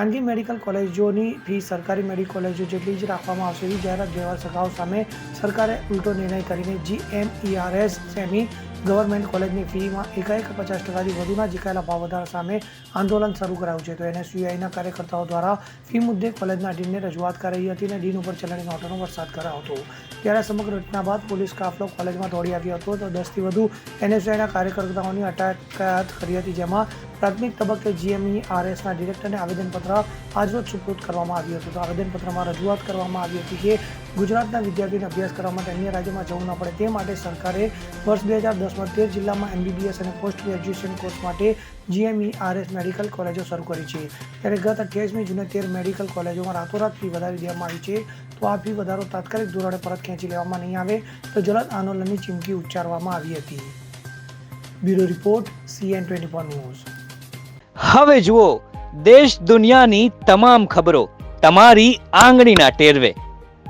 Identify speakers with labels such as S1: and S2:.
S1: ખાનગી મેડિકલ કોલેજોની ફી સરકારી મેડિકલ કોલેજો જેટલી જ રાખવામાં આવશે એવી જાહેરાત વ્યવહાર સગાઓ સામે સરકારે ઉલટો નિર્ણય કરીને જીએમઈઆરએસ સેમી ગવર્મેન્ટ કોલેજની ફીમાં એકાએક પચાસ ટકાથી વધુના ઝીકાયેલા ભાવ વધારા સામે આંદોલન શરૂ કરાયું છે. તો એનએસયુઆઈના કાર્યકર્તાઓ દ્વારા ફી મુદ્દે કોલેજના ડીનને રજૂઆત કરાઈ હતી અને ડીન ઉપર ચલણી નોટોનો વરસાદ કરાયો હતો. ત્યારે સમગ્ર ઘટના બાદ પોલીસ કાફલો કોલેજમાં દોડી આવ્યો હતો. તો દસથી વધુ એનએસયુઆઈના કાર્યકર્તાઓની અટકાયત કરી હતી, જેમાં પ્રાથમિક તબક્કે જીએમઈ, આરએસના ડિરેક્ટરને આવેદનપત્ર આજરોજ સુપૃત કરવામાં આવ્યું હતું. તો આવેદનપત્રમાં રજૂઆત કરવામાં આવી હતી કે ગુજરાતના વિદ્યાર્થીઓને અભ્યાસ કરવા માટે અન્ય રાજ્યમાં જવું ન પડે તે માટે સરકારે વર્ષ બે હજાર દસમાં તેર જિલ્લામાં એમબીબીએસ અને પોસ્ટ ગ્રેજ્યુએશન કોર્સ માટે જીએમઈ આરએસ મેડિકલ કોલેજો શરૂ કરી છે. ત્યારે ગત અઠ્યાવીસમી જૂને તેર મેડિકલ કોલેજોમાં રાતોરાત ફી વધારી દેવામાં આવી છે. તો આ ફી વધારો તાત્કાલિક ધોરણે પરત ખેંચી લેવામાં નહીં આવે તો જલદ આંદોલનની ચીમકી ઉચ્ચારવામાં આવી હતી. Bureau report, CN twenty four news.
S2: હવે જુઓ, દેશ દુનિયાની તમામ ખબરો તમારી આંગળીના ટેરવે.